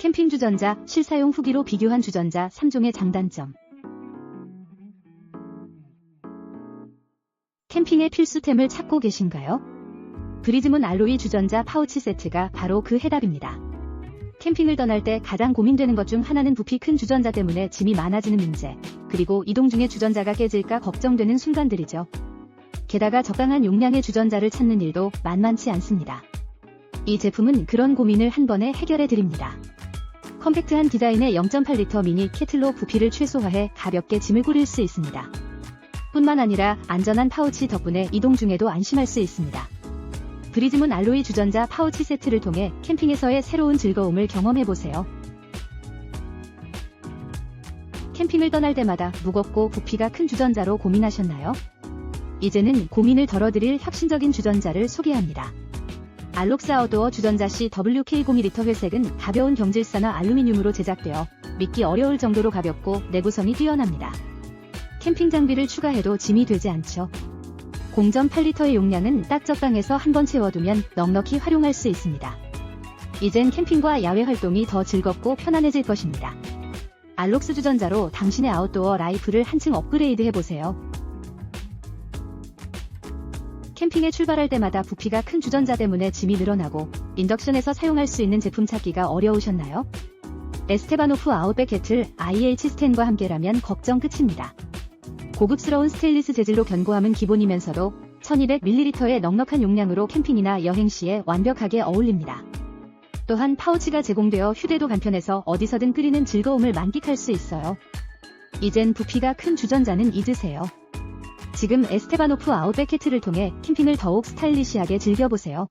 캠핑 주전자, 실사용 후기로 비교한 주전자 3종의 장단점. 캠핑의 필수템을 찾고 계신가요? 브리즈문 알로이 주전자 파우치 세트가 바로 그 해답입니다. 캠핑을 떠날 때 가장 고민되는 것 중 하나는 부피 큰 주전자 때문에 짐이 많아지는 문제, 그리고 이동 중에 주전자가 깨질까 걱정되는 순간들이죠. 게다가 적당한 용량의 주전자를 찾는 일도 만만치 않습니다. 이 제품은 그런 고민을 한 번에 해결해 드립니다. 컴팩트한 디자인의 0.8리터 미니 케틀로 부피를 최소화해 가볍게 짐을 꾸릴 수 있습니다. 뿐만 아니라 안전한 파우치 덕분에 이동 중에도 안심할 수 있습니다. 브리즈문 알로이 주전자 파우치 세트를 통해 캠핑에서의 새로운 즐거움을 경험해보세요. 캠핑을 떠날 때마다 무겁고 부피가 큰 주전자로 고민하셨나요? 이제는 고민을 덜어드릴 혁신적인 주전자를 소개합니다. 알록스 아웃도어 주전자 CWK02리터 회색은 가벼운 경질산화 알루미늄으로 제작되어 믿기 어려울 정도로 가볍고 내구성이 뛰어납니다. 캠핑 장비를 추가해도 짐이 되지 않죠. 0.8리터의 용량은 딱 적당해서 한 번 채워두면 넉넉히 활용할 수 있습니다. 이젠 캠핑과 야외 활동이 더 즐겁고 편안해질 것입니다. 알록스 주전자로 당신의 아웃도어 라이프를 한층 업그레이드 해보세요. 캠핑에 출발할 때마다 부피가 큰 주전자 때문에 짐이 늘어나고 인덕션에서 사용할 수 있는 제품 찾기가 어려우셨나요? 에스테바노프 아웃백 개틀 IH 스텐과 함께라면 걱정 끝입니다. 고급스러운 스테인리스 재질로 견고함은 기본이면서도 1200ml의 넉넉한 용량으로 캠핑이나 여행 시에 완벽하게 어울립니다. 또한 파우치가 제공되어 휴대도 간편해서 어디서든 끓이는 즐거움을 만끽할 수 있어요. 이젠 부피가 큰 주전자는 잊으세요. 지금 에스테바노프 아웃백 캐트를 통해 캠핑을 더욱 스타일리시하게 즐겨보세요.